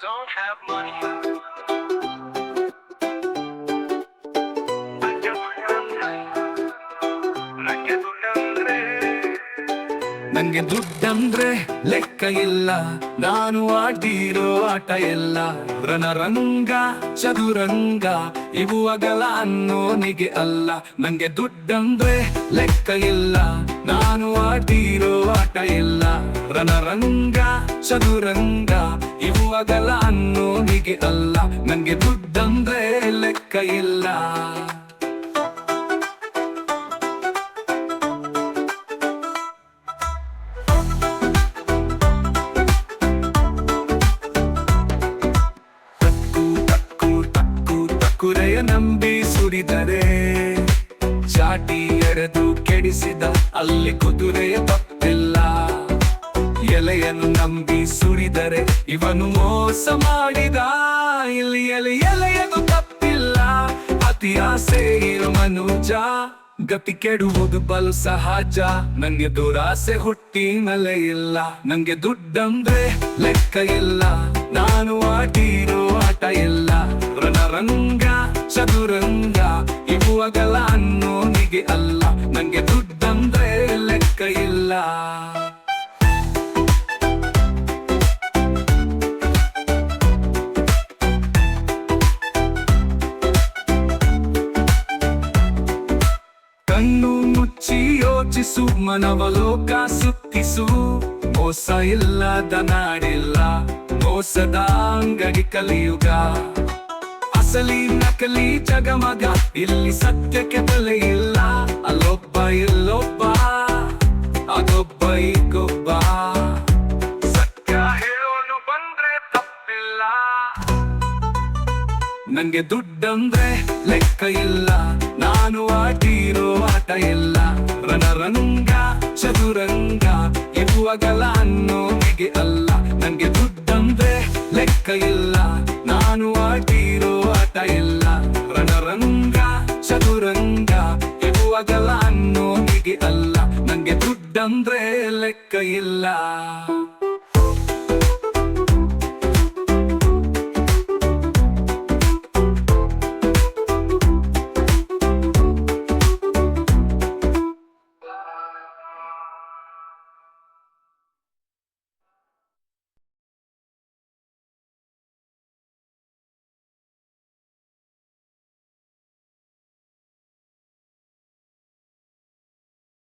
don't have money. ನಂಗೆ ದುಡ್ಡಂದ್ರೆ ಲೆಕ್ಕ ಇಲ್ಲ. ನಾನು ಆಡಿರೋ ಆಟ ಎಲ್ಲ ರಣರಂಗ, ಚದುರಂಗ, ಇವು ಅಗಲ ಅನ್ನೋನಿಗೆ ಅಲ್ಲ. ನಂಗೆ ದುಡ್ಡಂದ್ರೆ ಲೆಕ್ಕ ಇಲ್ಲ. ನಾನು ಆಡಿರೋ ಆಟ ಎಲ್ಲ ರಣರಂಗ, ಚದುರಂಗ ಅಗಲ ಅನ್ನೋನಿಗೆ ಅಲ್ಲ, ನನ್ಗೆ ದುಡ್ಡಂದ್ರೆ ಲೆಕ್ಕ ಇಲ್ಲ. ತಕ್ಕು ತಕ್ಕು ತಕ್ಕು ತಕ್ಕುರೆಯ ನಂಬಿ ಸುರಿದರೆ. ಕೆಡಿಸಿದ ಅಲ್ಲಿ ಕುದುರೆಯ ಎಲೆಯನ್ನು ನಂಬಿ ಸುರಿದರೆ ಇವನು ಮೋಸ ಮಾಡಿದ. ಇಲ್ಲಿ ಎಲೆ ಎಲೆಯದು ತಪ್ಪಿಲ್ಲ. ಅತಿ ಆಸೆ ಇರು ಮನುಜ. ಗತಿ ಕೆಡುವುದು ಬಲು ಸಹಜ. ನಂಗೆ ದುರಾಸೆ ಹುಟ್ಟಿ ಮಲೆ ಇಲ್ಲ. ನಂಗೆ ದುಡ್ಡಂದ್ರೆ ಲೆಕ್ಕ ಇಲ್ಲ. ನಾನು ಆಟಿರೋ ಆಟ ಇಲ್ಲ. ರಣರಂಗ, ಚದುರಂಗ ಇವು ಅಗಲ ಅನ್ನೋನಿಗೆ ಅಲ್ಲ. ನಂಗೆ ದುಡ್ಡಂದ್ರೆ ಲೆಕ್ಕ ಇಲ್ಲ. ಮುಚ್ಚಿ ಯೋಚಿಸು, ಮನವಲೋಕ ಸುತ್ತಿಸು. ಮೋಸ ಇಲ್ಲದ ನಾಡಿಲ್ಲ, ಮೋಸದ ಅಂಗಡಿ ಕಲಿಯುಗ. ಅಸಲಿ ನಕಲಿ ಜಗಮಗ, ಇಲ್ಲಿ ಸತ್ಯಕ್ಕೆ ಬೆಲೆ ಇಲ್ಲ. ಅಲ್ಲೊಬ್ಬ ಇಲ್ಲೊಬ್ಬ, ಅದೊಬ್ಬ ಈಗೊಬ್ಬ. ಸತ್ಯ ಹೇಳೋನು ಬಂದ್ರೆ ತಪ್ಪಿಲ್ಲ. ನಂಗೆ ದುಡ್ಡಂದ್ರೆ ಲೆಕ್ಕ ಇಲ್ಲ. ನಾನು ಆಟಿರೋ ಆಟ ಇಲ್ಲ. ರಣರಂಗ ಚದುರಂಗ ಇರುವಾಗಲ್ಲ ಅಗಲ ಅನ್ನೋನಿಗೆ ಅಲ್ಲ. ನಂಗೆ ದುಡ್ಡಂದ್ರೆ ಲೆಕ್ಕ ಇಲ್ಲ. ನಾನು ಆಟಿರೋ ಆಟ ಇಲ್ಲ. ರಣರಂಗ ಚದುರಂಗ ಇರುವಾಗಲ್ಲ ಅಗಲ ಅನ್ನೋನಿಗೆ ಅಲ್ಲ. ನಂಗೆ ದುಡ್ಡಂದ್ರೆ ಲೆಕ್ಕ ಇಲ್ಲ.